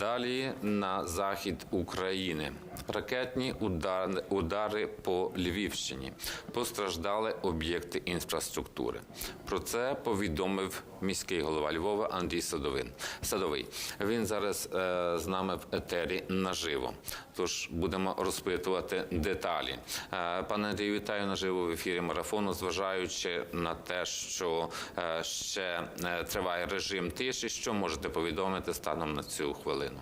Далі на захід України. Ракетні удари, удари по Львівщині постраждали об'єкти інфраструктури. Про це повідомив міський голова Львова Андрій Садовин. Садовий. Він зараз е, з нами в етері наживо. Тож будемо розпитувати деталі. Е, пане Андрію, вітаю наживо в ефірі марафону, зважаючи на те, що е, ще е, триває режим тиші. Що можете повідомити станом на цю хвилину?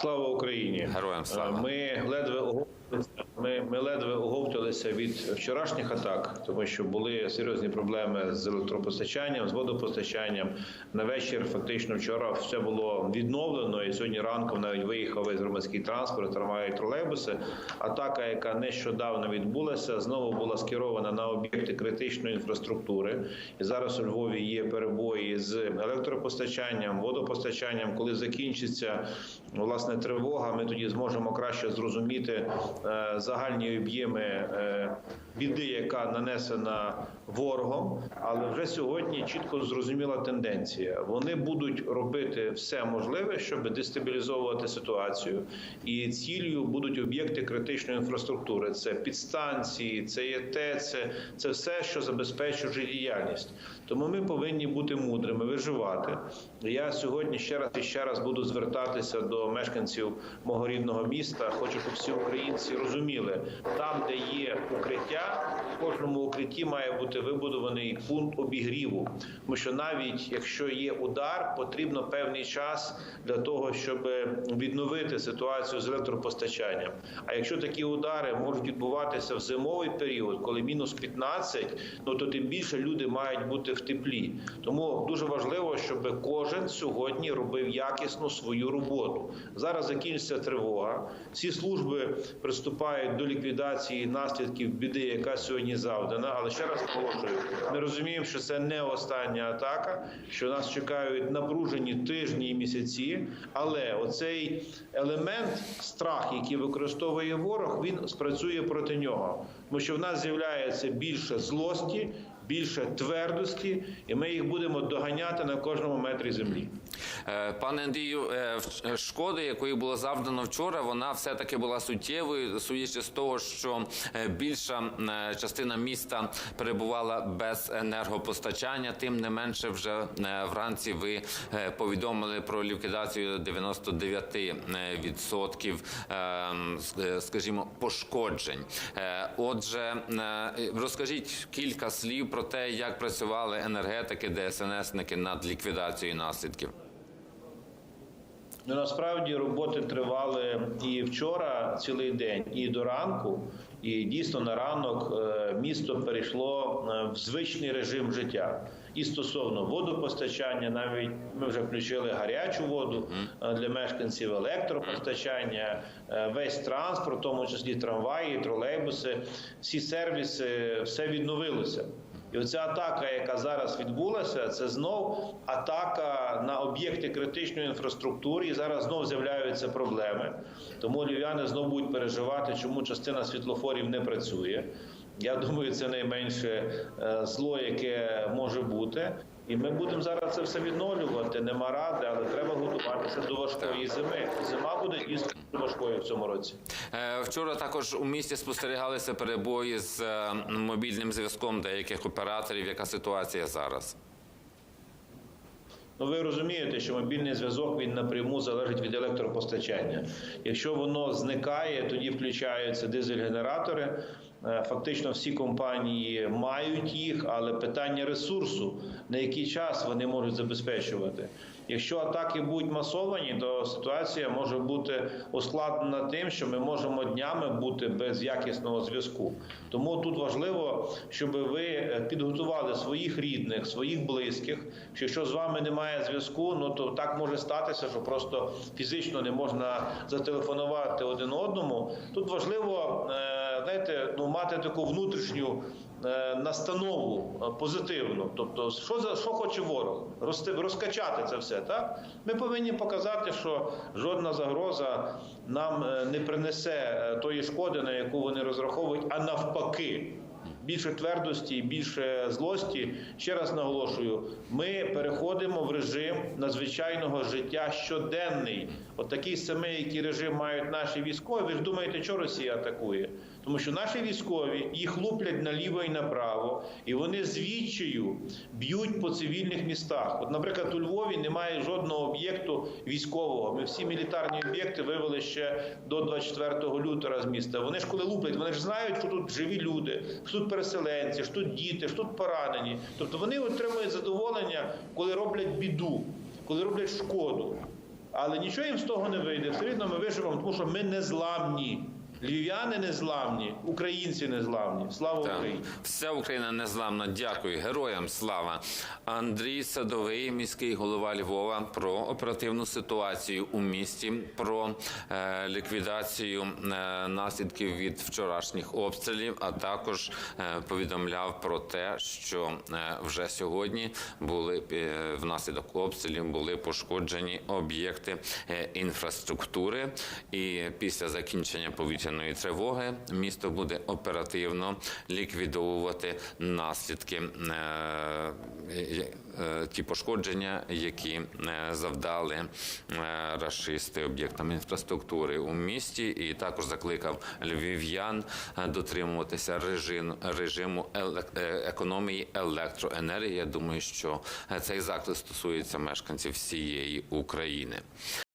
Слава Україні! Героям слава! Е, Ми ледве ми, ми ледве оговталися від вчорашніх атак, тому що були серйозні проблеми з електропостачанням, з водопостачанням. На вечір фактично вчора все було відновлено, і сьогодні ранком навіть виїхав весь громадський транспорт, трамваї, тролейбуси. Атака, яка нещодавно відбулася, знову була скерована на об'єкти критичної інфраструктури. І зараз у Львові є перебої з електропостачанням, водопостачанням. Коли закінчиться власне тривога, ми тоді зможемо краще зрозуміти загальні об'єми е, біди, яка нанесена ворогом. Але вже сьогодні чітко зрозуміла тенденція. Вони будуть робити все можливе, щоб дестабілізовувати ситуацію, і ціллю будуть об'єкти критичної інфраструктури. Це підстанції, це є ТЕЦ, це все, що забезпечує життєдіяльність. Тому ми повинні бути мудрими, виживати. Я сьогодні ще раз і ще раз буду звертатися до мешканців мого рідного міста. Хочу, щоб всі українці розуміли, там, де є укриття, Yeah. Кожному укритті має бути вибудований пункт обігріву. Тому що навіть якщо є удар, потрібно певний час для того, щоб відновити ситуацію з електропостачанням. А якщо такі удари можуть відбуватися в зимовий період, коли мінус 15, ну то тим більше люди мають бути в теплі. Тому дуже важливо, щоб кожен сьогодні робив якісно свою роботу. Зараз закінчиться тривога. Всі служби приступають до ліквідації наслідків біди, яка сьогодні завдана. Але ще раз наголошую, ми розуміємо, що це не остання атака, що нас чекають напружені тижні і місяці. Але оцей елемент страх, який використовує ворог, він спрацює проти нього, тому що в нас з'являється більше злості. Більше твердості, і ми їх будемо доганяти на кожному метрі землі. Е, Пане Андрію, е, е, шкода, якої було завдано вчора, вона все-таки була суттєвою, судячи з того, що більша частина міста перебувала без енергопостачання. Тим не менше, вже вранці ви повідомили про ліквідацію 99% е, е, скажімо, пошкоджень. Отже, розкажіть кілька слів про те, як працювали енергетики, ДСНСники над ліквідацією наслідків. Ну насправді роботи тривали і вчора цілий день, і до ранку. І дійсно на ранок е, місто перейшло е, в звичний режим життя. І стосовно водопостачання, навіть ми вже включили гарячу воду е, для мешканців, електропостачання, весь транспорт, в тому числі трамваї, тролейбуси, всі сервіси, все відновилося. І оця атака, яка зараз відбулася, це знов атака на об'єкти критичної інфраструктури. І зараз знов з'являються проблеми. Тому львів'яни знов будуть переживати, чому частина світлофорів не працює. Я думаю, це найменше е, зло, яке може бути. І ми будемо зараз це все відновлювати. Нема ради, але треба готуватися до важкої зими. Зима буде дійсно важкою в цьому році. Е, Вчора також у місті спостерігалися перебої з е, мобільним зв'язком деяких операторів. Яка ситуація зараз? Ну, ви розумієте, що мобільний зв'язок він напряму залежить від електропостачання. Якщо воно зникає, тоді включаються дизель-генератори. Е, Фактично всі компанії мають їх, але питання ресурсу, на який час вони можуть забезпечувати. Якщо атаки будуть масовані, то ситуація може бути ускладнена тим, що ми можемо днями бути без якісного зв'язку. Тому тут важливо, щоб ви е, підготували своїх рідних, своїх близьких. Що якщо з вами немає зв'язку, ну то так може статися, що просто фізично не можна зателефонувати один одному. Тут важливо, е, знаєте, ну мати таку внутрішню е, настанову е, позитивну. Тобто, що за що хоче ворог? Розкачати це все. Так ми повинні показати, що жодна загроза нам е, не принесе тої шкоди, на яку вони розраховують, а навпаки. більше твердості, більше злості. Ще раз наголошую: ми переходимо в режим надзвичайного життя щоденний. От такий самий, який режим мають наші військові. Ви ж думаєте, що Росія атакує? Тому що наші військові їх луплять наліво і направо, і вони з відчаю б'ють по цивільних містах. От, наприклад, у Львові немає жодного об'єкту військового. Ми всі мілітарні об'єкти вивели ще до 24 лютого з міста. Вони ж коли луплять, вони ж знають, що тут живі люди, що тут переселенці, що тут діти, що тут поранені. Тобто вони отримують задоволення, коли роблять біду, коли роблять шкоду. Але нічого їм з того не вийде. Все рівно ми виживемо, тому що ми не зламні. Львів'яни не зламні, українці не зламні. Слава Так. Україні! Вся Україна незламна. Дякую героям. Слава Андрій Садовий, міський голова Львова, про оперативну ситуацію у місті, про е, ліквідацію е, наслідків від вчорашніх обстрілів, а також е, повідомляв про те, що е, вже сьогодні були е, внаслідок обстрілів були пошкоджені об'єкти е, інфраструктури, і після закінчення повітряної тривоги місто буде оперативно ліквідовувати наслідки е, е, е, ті пошкодження, які завдали рашисти об'єктам інфраструктури у місті, і також закликав львів'ян дотримуватися режим, режиму економії електроенергії. Я думаю, що цей заклик стосується мешканців всієї України.